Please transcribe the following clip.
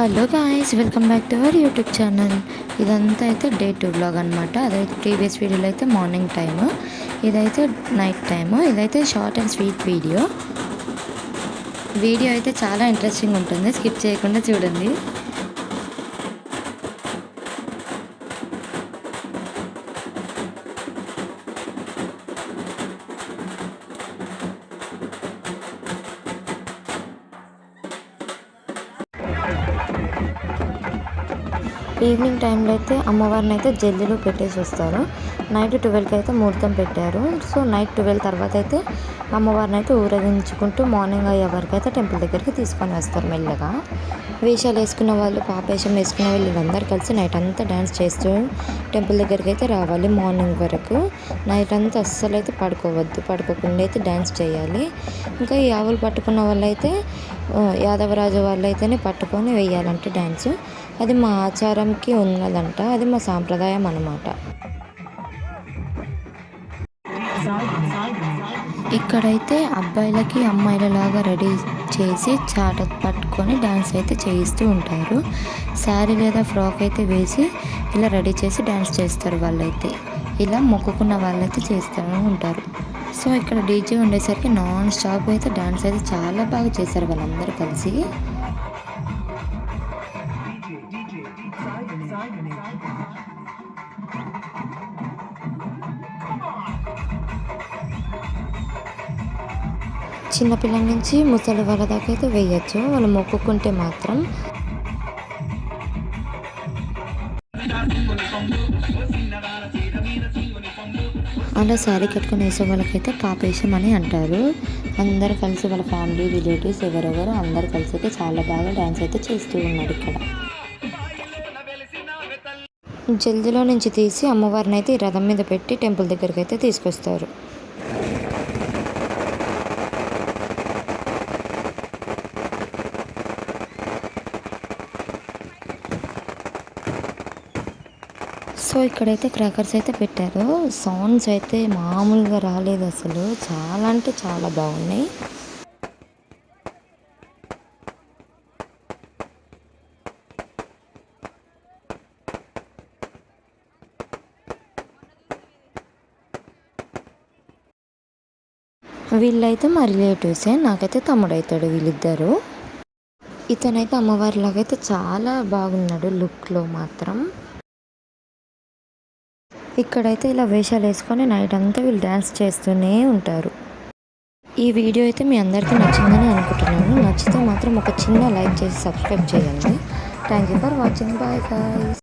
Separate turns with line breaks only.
Hello guys welcome back to our YouTube channel ఇదంతా అయితే day two blog అనమాట అదైతే ప్రీవియస్ వీడియోలో అయితే మార్నింగ్ టైము ఇదైతే నైట్ టైము ఇదైతే short and sweet video video అయితే చాలా ఇంట్రెస్టింగ్ ఉంటుంది. స్కిప్ చేయకుండా చూడండి. ఈవినింగ్ టైంలో అయితే అమ్మవారిని అయితే జల్దిలో పెట్టేసి వస్తారు. నైట్ ట్వెల్వ్కి అయితే ముహూర్తం పెట్టారు. సో నైట్ ట్వెల్వ్ తర్వాత అయితే అమ్మవారిని అయితే ఊరేగించుకుంటూ మార్నింగ్ అయ్యే వరకు అయితే టెంపుల్ దగ్గరికి తీసుకొని వస్తారు మెల్లగా. వేషాలు వేసుకున్న వాళ్ళు పాపేషం వేసుకున్న వాళ్ళు వీళ్ళందరూ కలిసి నైట్ అంతా డ్యాన్స్ చేస్తూ టెంపుల్ దగ్గరికి అయితే రావాలి మార్నింగ్ వరకు. నైట్ అంతా అస్సలు అయితే పడుకోవద్దు. పడుకోకుండా అయితే డ్యాన్స్ చేయాలి. ఇంకా ఈ ఆవులు పట్టుకున్న వాళ్ళైతే యాదవరాజు వాళ్ళు అయితేనే పట్టుకొని వేయాలంటే డ్యాన్స్ అది మా ఆచారంకి ఉన్నదంట. అది మా సాంప్రదాయం అన్నమాట. ఇక్కడైతే అబ్బాయిలకి అమ్మాయిలలాగా రెడీ చేసి చాట పట్టుకొని డ్యాన్స్ అయితే చేయిస్తూ ఉంటారు. శారీ లేదా ఫ్రాక్ అయితే వేసి ఇలా రెడీ చేసి డ్యాన్స్ చేస్తారు వాళ్ళైతే. ఇలా మొక్కుకున్న వాళ్ళైతే చేస్తూ ఉంటారు. సో ఇక్కడ డీజే ఉండేసరికి నాన్ స్టాప్ అయితే డ్యాన్స్ అయితే చాలా బాగా చేశారు వాళ్ళందరూ కలిసి. చిన్నపిల్లల నుంచి ముసలి వాళ్ళ దాకా అయితే వేయచ్చు. వాళ్ళు మొక్కుకుంటే మాత్రం. అలా శారీ కట్టుకుని వేసే వాళ్ళకైతే పాపేశం అని అంటారు. అందరు కలిసి వాళ్ళ ఫ్యామిలీ రిలేటివ్స్ ఎవరెవరు అందరు కలిసి అయితే చాలా బాగా డ్యాన్స్ అయితే చేస్తూ ఉన్నారు ఇక్కడ. జల్దిలో నుంచి తీసి అమ్మవారిని అయితే ఈ రథం మీద పెట్టి టెంపుల్ దగ్గరికి అయితే తీసుకొస్తారు. సో ఇక్కడైతే క్రాకర్స్ అయితే పెట్టారు. సౌండ్స్ అయితే మామూలుగా రాలేదు అసలు. చాలా అంటే చాలా బాగున్నాయి. వీళ్ళైతే మా రిలేటివ్సే నాకైతే తమ్ముడు అవుతాడు వీళ్ళిద్దరు. ఇతనైతే అమ్మవారిలాగైతే చాలా బాగున్నాడు లుక్లో మాత్రం. ఇక్కడైతే ఇలా వేషాలు వేసుకొని నైట్ అంతా వీళ్ళు డ్యాన్స్ చేస్తూనే ఉంటారు. ఈ వీడియో అయితే మీ అందరికీ నచ్చిందని అనుకుంటున్నాను. నచ్చితే మాత్రం ఒక చిన్న లైక్ చేసి సబ్స్క్రైబ్ చేయండి. Thank you for watching. Bye bye